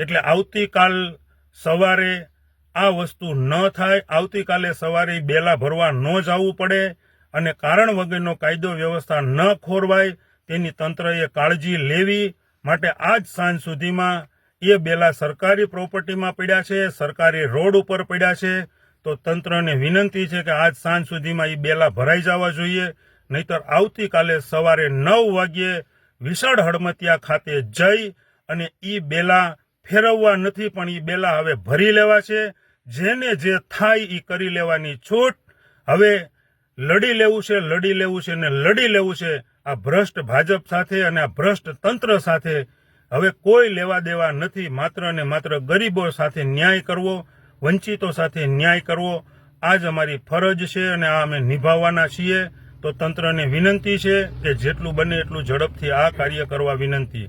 એટલે આવતીકાલ સવારે આ વસ્તુ ન થાય, આવતીકાલે સવારે બેલા ભરવા ન જવું પડે અને કારણ વગરનો કાયદો વ્યવસ્થા ન ખોરવાય તેની તંત્રએ કાળજી લેવી માટે આજ સાંજ સુધીમાં એ બેલા સરકારી પ્રોપર્ટીમાં પડ્યા છે, સરકારી રોડ ઉપર પડ્યા છે. તો તંત્રને વિનંતી છે કે આજ સાંજ સુધીમાં એ બેલા ભરાઈ જવા જોઈએ. નહીતર આવતીકાલે સવારે નવ વાગ્યે વિશાળ હડમતિયા ખાતે જઈ અને એ બેલા ફેરવવા નથી, પણ એ બેલા હવે ભરી લેવા છે. જેને જે થાય એ કરી લેવાની છૂટ. હવે લડી લેવું છે, લડી લેવું છે ને લડી લેવું છે. આ ભ્રષ્ટ ભાજપ સાથે અને આ ભ્રષ્ટ તંત્ર સાથે હવે કોઈ લેવા દેવા નથી. માત્ર ને માત્ર ગરીબો સાથે ન્યાય કરવો, વંચિતો સાથે ન્યાય કરવો આ જ અમારી ફરજ છે અને આ અમે નિભાવવાના છીએ. તો તંત્રને વિનંતી છે કે જેટલું બને એટલું ઝડપથી આ કાર્ય કરવા વિનંતી.